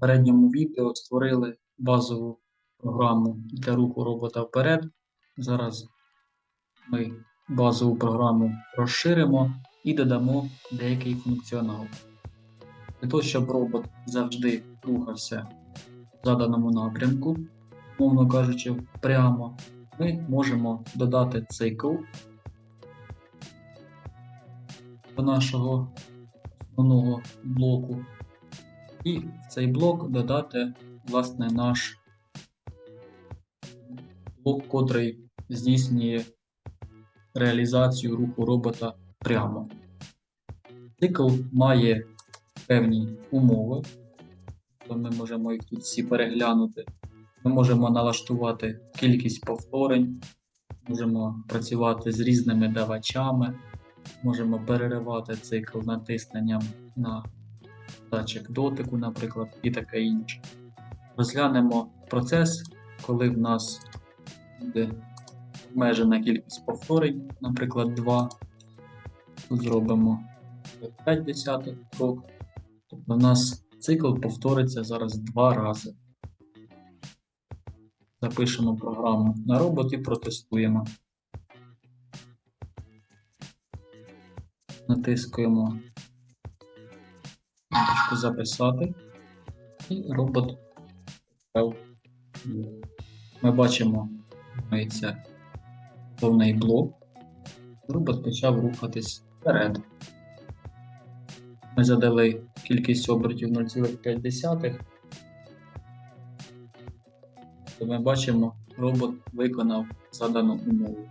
попередньому відео створили базову програму для руху робота вперед. Зараз ми базову програму розширимо і додамо деякий функціонал. Для того, щоб робот завжди рухався в заданому напрямку, мовно кажучи, прямо, ми можемо додати цикл до нашого основного блоку. І в цей блок додати власне наш блок, котрий здійснює реалізацію руху робота прямо. Цикл має певні умови, то ми можемо їх тут всі переглянути. Ми можемо налаштувати кількість повторень, можемо працювати з різними давачами, можемо переривати цикл натисненням на датчик дотику, наприклад, і таке інше. Розглянемо процес, коли в нас буде обмежена кількість повторень, наприклад, 2. Тут зробимо 5 десятих крок. Тобто в нас цикл повториться зараз два рази. Запишемо програму на робот і протестуємо. Натискуємо записати, і робот. Ми бачимо, мається повний блок. Робот почав рухатись вперед. Ми задали кількість обертів 0,5. То ми бачимо, робот виконав задану умову.